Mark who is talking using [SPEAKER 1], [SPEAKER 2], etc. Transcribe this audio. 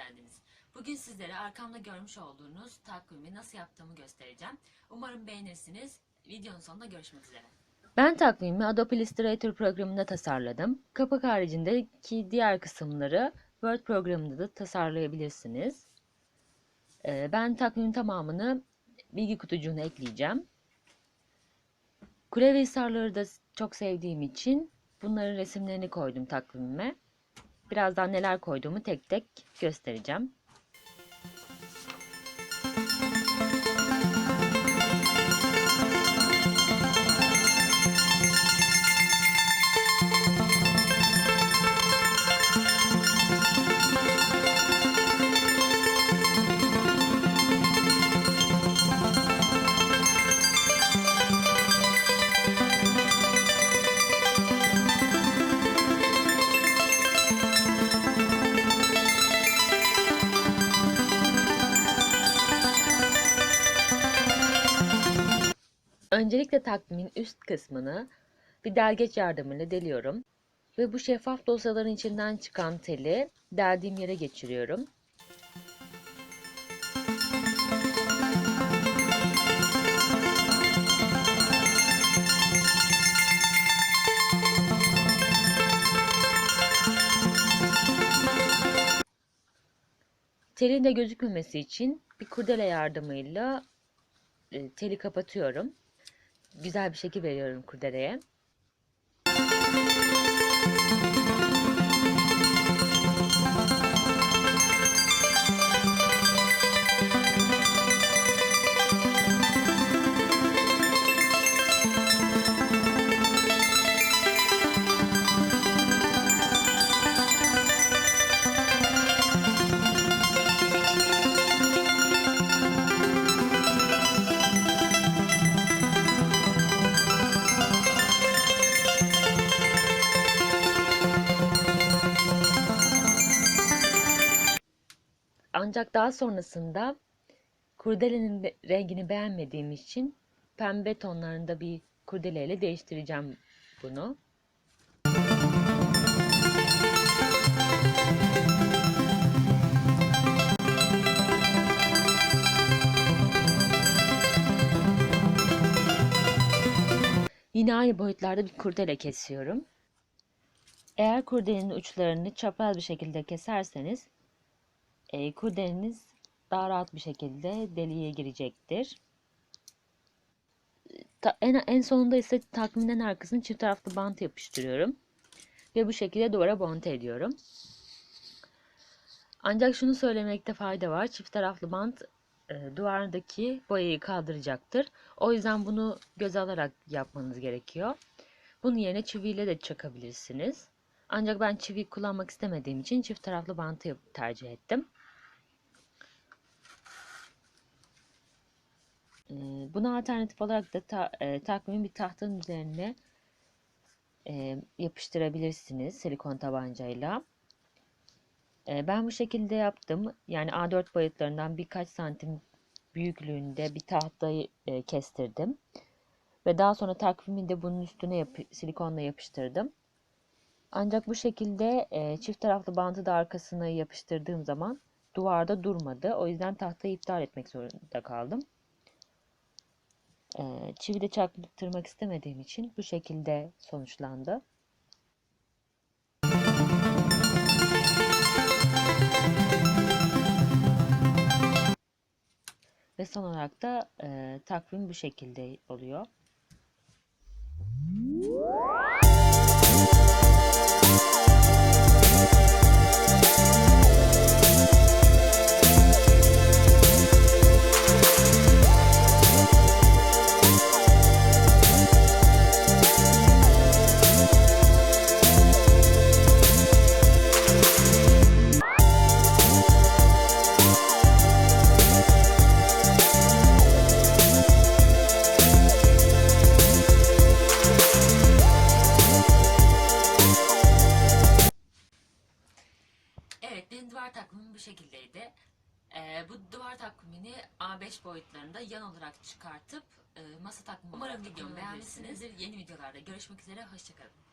[SPEAKER 1] geldiniz. Bugün sizlere arkamda görmüş olduğunuz takvimi nasıl yaptığımı göstereceğim. Umarım beğenirsiniz. Videonun sonunda görüşmek üzere.
[SPEAKER 2] Ben takvimi Adobe Illustrator programında tasarladım. Kapak haricindeki diğer kısımları Word programında da tasarlayabilirsiniz. Ee, ben takvimin tamamını bilgi kutucuğuna ekleyeceğim. Kule ve hisarları da çok sevdiğim için bunların resimlerini koydum takvimime. Birazdan neler koyduğumu tek tek göstereceğim. Öncelikle takvimin üst kısmını bir delgeç yardımıyla deliyorum. Ve bu şeffaf dosyaların içinden çıkan teli deldiğim yere geçiriyorum. Telin de gözükmemesi için bir kurdele yardımıyla e, teli kapatıyorum. Güzel bir şekil veriyorum kurdeleye. Ancak daha sonrasında kurdelenin rengini beğenmediğim için pembe tonlarında bir kurdeleyle değiştireceğim bunu. Yine aynı boyutlarda bir kurdele kesiyorum. Eğer kurdelenin uçlarını çapraz bir şekilde keserseniz e, daha rahat bir şekilde deliğe girecektir. Ta- en, en sonunda ise takvimin arkasını çift taraflı bant yapıştırıyorum. Ve bu şekilde duvara monte ediyorum. Ancak şunu söylemekte fayda var. Çift taraflı bant e, duvardaki boyayı kaldıracaktır. O yüzden bunu göz alarak yapmanız gerekiyor. Bunun yerine çiviyle de çakabilirsiniz. Ancak ben çivi kullanmak istemediğim için çift taraflı bantı tercih ettim. Buna alternatif olarak da ta, e, takvimin bir tahtanın üzerine e, yapıştırabilirsiniz silikon tabancayla. E, ben bu şekilde yaptım. Yani A4 boyutlarından birkaç santim büyüklüğünde bir tahtayı e, kestirdim. Ve daha sonra takvimi de bunun üstüne yap- silikonla yapıştırdım. Ancak bu şekilde e, çift taraflı bantı da arkasına yapıştırdığım zaman duvarda durmadı. O yüzden tahtayı iptal etmek zorunda kaldım. E, çivi de çaktırmak istemediğim için bu şekilde sonuçlandı. Ve son olarak da e, takvim bu şekilde oluyor.
[SPEAKER 1] Takvimini A5 boyutlarında yan olarak çıkartıp e, masa takvimi Umarım videomu beğenmişsinizdir. Yeni videolarda görüşmek üzere. Hoşçakalın.